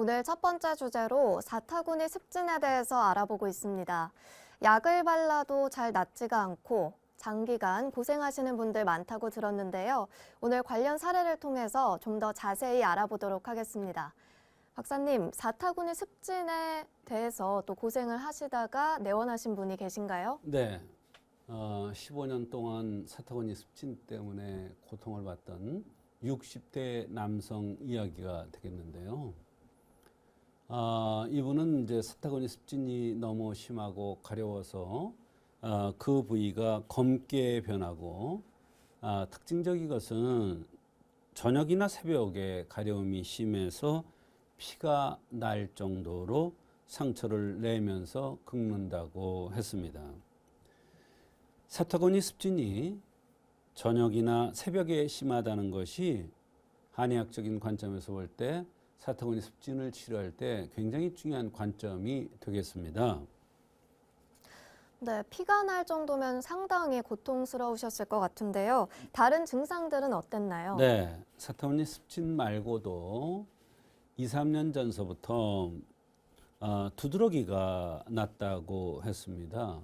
오늘 첫 번째 주제로 사타구니 습진에 대해서 알아보고 있습니다. 약을 발라도 잘 낫지가 않고 장기간 고생하시는 분들 많다고 들었는데요. 오늘 관련 사례를 통해서 좀 더 자세히 알아보도록 하겠습니다. 박사님, 사타구니 습진에 대해서 또 고생을 하시다가 내원하신 분이 계신가요? 네. 어, 15년 동안 사타구니 습진 때문에 고통을 받던 60대 남성 이야기가 되겠는데요. 아, 이분은 이제 사타구니 습진이 너무 심하고 가려워서 아, 그 부위가 검게 변하고 아, 특징적인 것은 저녁이나 새벽에 가려움이 심해서 피가 날 정도로 상처를 내면서 긁는다고 했습니다. 사타구니 습진이 저녁이나 새벽에 심하다는 것이 한의학적인 관점에서 볼 때 사타구니 습진을 치료할 때 굉장히 중요한 관점이 되겠습니다. 네, 피가 날 정도면 상당히 고통스러우셨을 것 같은데요. 다른 증상들은 어땠나요? 네, 사타구니 습진 말고도 2, 3년 전서부터 어, 두드러기가 났다고 했습니다.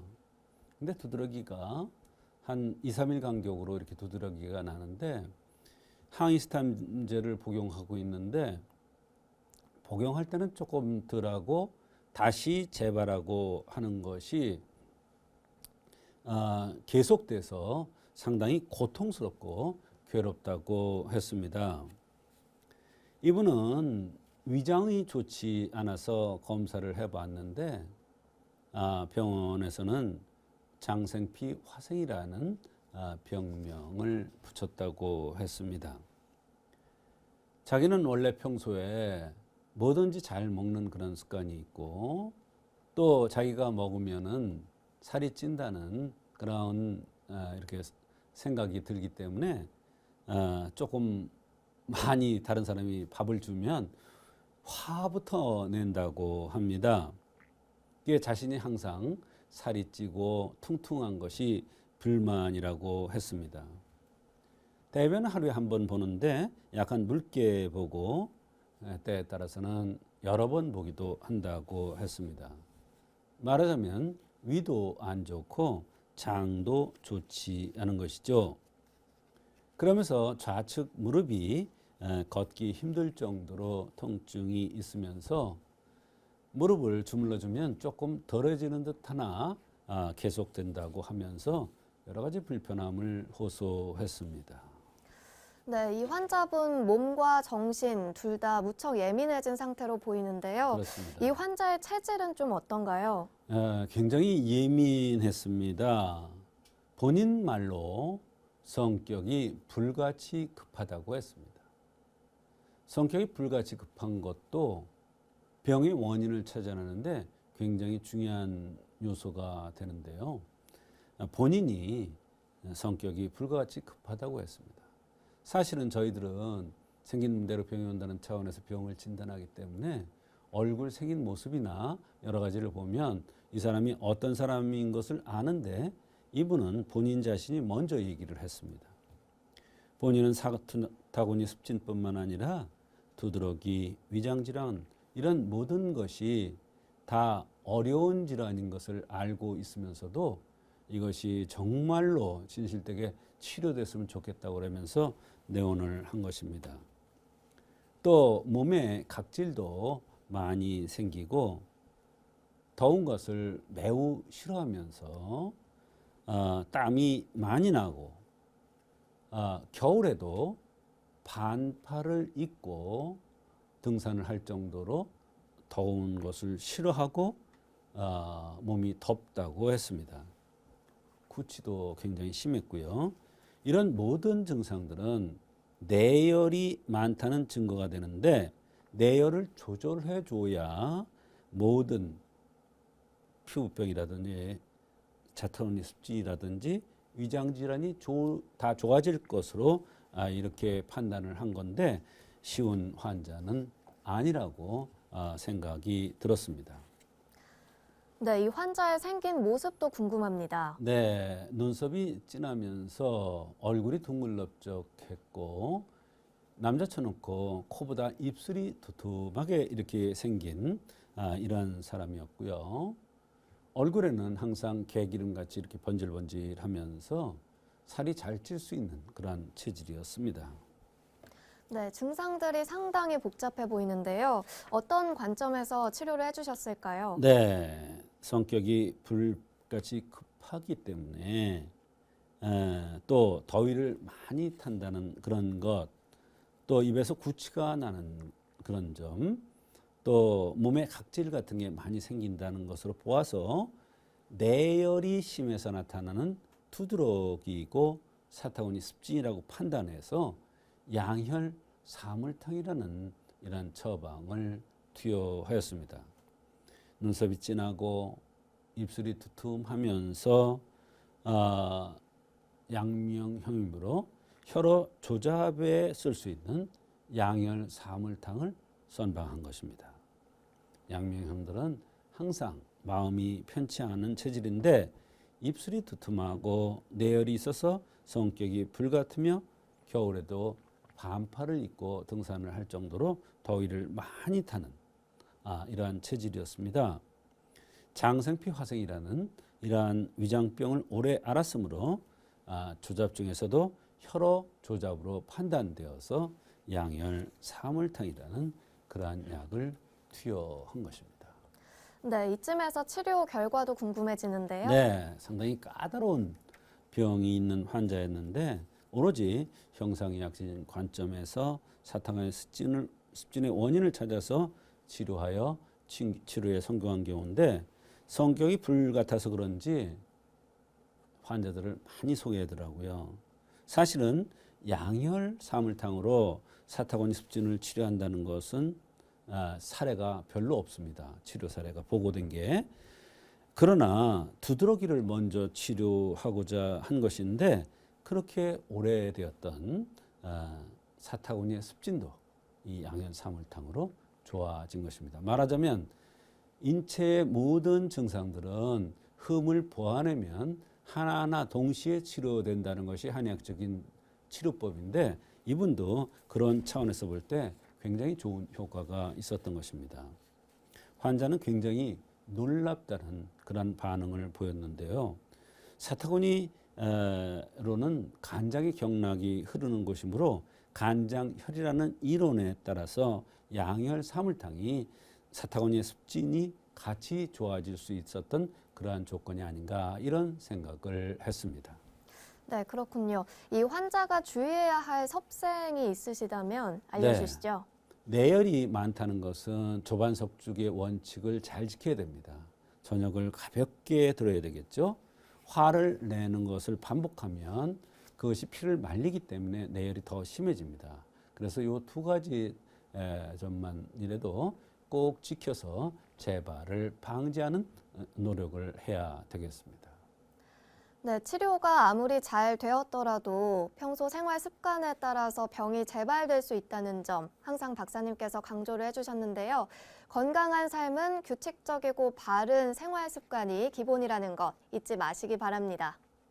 근데 두드러기가 한 2, 3일 간격으로 이렇게 두드러기가 나는데 항히스타민제를 복용하고 있는데 복용할 때는 조금 덜하고 다시 재발하고 하는 것이 아, 계속돼서 상당히 고통스럽고 괴롭다고 했습니다. 이분은 위장이 좋지 않아서 검사를 해봤는데 아, 병원에서는 장생피 화생이라는 아, 병명을 붙였다고 했습니다. 자기는 원래 평소에 뭐든지 잘 먹는 그런 습관이 있고 또 자기가 먹으면은 살이 찐다는 그런 아, 이렇게 생각이 들기 때문에 아, 조금 많이 다른 사람이 밥을 주면 화부터 낸다고 합니다. 이게 자신이 항상 살이 찌고 퉁퉁한 것이 불만이라고 했습니다. 대변은 하루에 한 번 보는데 약간 묽게 보고 때에 따라서는 여러 번 보기도 한다고 했습니다. 말하자면 위도 안 좋고 장도 좋지 않은 것이죠. 그러면서 좌측 무릎이 걷기 힘들 정도로 통증이 있으면서 무릎을 주물러 주면 조금 덜해지는 듯하나 아, 계속된다고 하면서 여러 가지 불편함을 호소했습니다. 네, 이 환자분 몸과 정신 둘 다 무척 예민해진 상태로 보이는데요. 그렇습니다. 이 환자의 체질은 좀 어떤가요? 어, 굉장히 예민했습니다. 본인 말로 성격이 불같이 급하다고 했습니다. 성격이 불같이 급한 것도 병의 원인을 찾아내는데 굉장히 중요한 요소가 되는데요. 본인이 성격이 불같이 급하다고 했습니다. 사실은 저희들은 생긴 대로 병이 온다는 차원에서 병을 진단하기 때문에 얼굴 생긴 모습이나 여러 가지를 보면 이 사람이 어떤 사람인 것을 아는데 이분은 본인 자신이 먼저 얘기를 했습니다. 본인은 사타구니 습진뿐만 아니라 두드러기, 위장질환 이런 모든 것이 다 어려운 질환인 것을 알고 있으면서도 이것이 정말로 진실되게 치료됐으면 좋겠다고 그러면서 내원을 한 것입니다. 또 몸에 각질도 많이 생기고 더운 것을 매우 싫어하면서 어, 땀이 많이 나고 어, 겨울에도 반팔을 입고 등산을 할 정도로 더운 것을 싫어하고 어, 몸이 덥다고 했습니다. 구취도 굉장히 심했고요. 이런 모든 증상들은 내열이 많다는 증거가 되는데 내열을 조절해 줘야 모든 피부병이라든지 자타오니 습진이라든지 위장 질환이 다 좋아질 것으로 아, 이렇게 판단을 한 건데 쉬운 환자는 아니라고 아, 생각이 들었습니다. 네, 이 환자의 생긴 모습도 궁금합니다. 네, 눈썹이 진하면서 얼굴이 둥글럽적했고 남자 쳐놓고 코보다 입술이 두툼하게 이렇게 생긴 아, 이런 사람이었고요. 얼굴에는 항상 개기름 같이 이렇게 번질번질하면서 살이 잘 찔 수 있는 그러한 체질이었습니다. 네, 증상들이 상당히 복잡해 보이는데요. 어떤 관점에서 치료를 해주셨을까요? 네, 성격이 불같이 급하기 때문에 에, 또 더위를 많이 탄다는 그런 것, 또 입에서 구취가 나는 그런 점, 또 몸에 각질 같은 게 많이 생긴다는 것으로 보아서 내열이 심해서 나타나는 두드러기고 사타구니 습진이라고 판단해서 양혈 사물탕이라는 이런 처방을 투여하였습니다. 눈썹이 진하고 입술이 두툼하면서 어, 양명형이므로 혀로 조잡에 쓸 수 있는 양열 사물탕을 선방한 것입니다. 양명형들은 항상 마음이 편치 않은 체질인데 입술이 두툼하고 내열이 있어서 성격이 불같으며 겨울에도 반팔을 입고 등산을 할 정도로 더위를 많이 타는 아, 이러한 체질이었습니다. 장생피 화생이라는 이러한 위장병을 오래 앓았으므로 아, 조잡 중에서도 혈어 조잡으로 판단되어서 양열 사물탕이라는 그러한 약을 투여한 것입니다. 네, 이쯤에서 치료 결과도 궁금해지는데요. 네, 상당히 까다로운 병이 있는 환자였는데 오로지 형상의학적인 관점에서 사탕의 습진을 습진의 원인을 찾아서 치료하여 치- 치료에 성공한 경우인데 성격이 불같아서 그런지 환자들을 많이 소개하더라고요. 사실은 양혈 사물탕으로 사타구니 습진을 치료한다는 것은 아, 사례가 별로 없습니다. 치료 사례가 보고된 게. 그러나 두드러기를 먼저 치료하고자 한 것인데 그렇게 오래되었던 아, 사타구니의 습진도 이 양현 사물탕으로 좋아진 것입니다. 말하자면 인체의 모든 증상들은 흠을 보완하면 하나하나 동시에 치료된다는 것이 한의학적인 치료법인데 이분도 그런 차원에서 볼 때 굉장히 좋은 효과가 있었던 것입니다. 환자는 굉장히 놀랍다는 그런 반응을 보였는데요. 사타구니로는 간장의 경락이 흐르는 곳이므로 간장혈이라는 이론에 따라서 양혈 사물탕이 사타구니의 습진이 같이 좋아질 수 있었던 그러한 조건이 아닌가 이런 생각을 했습니다. 네, 그렇군요. 이 환자가 주의해야 할 섭생이 있으시다면 알려주시죠. 내열이 많다는 것은 조반석죽의 원칙을 잘 지켜야 됩니다. 저녁을 가볍게 들어야 되겠죠. 화를 내는 것을 반복하면 그것이 피를 말리기 때문에 내열이 더 심해집니다. 그래서 이 두 가지 에, 점만이라도 꼭 지켜서 재발을 방지하는 어, 노력을 해야 되겠습니다. 네, 치료가 아무리 잘 되었더라도 평소 생활 습관에 따라서 병이 재발될 수 있다는 점 항상 박사님께서 강조를 해주셨는데요. 건강한 삶은 규칙적이고 바른 생활 습관이 기본이라는 것 잊지 마시기 바랍니다.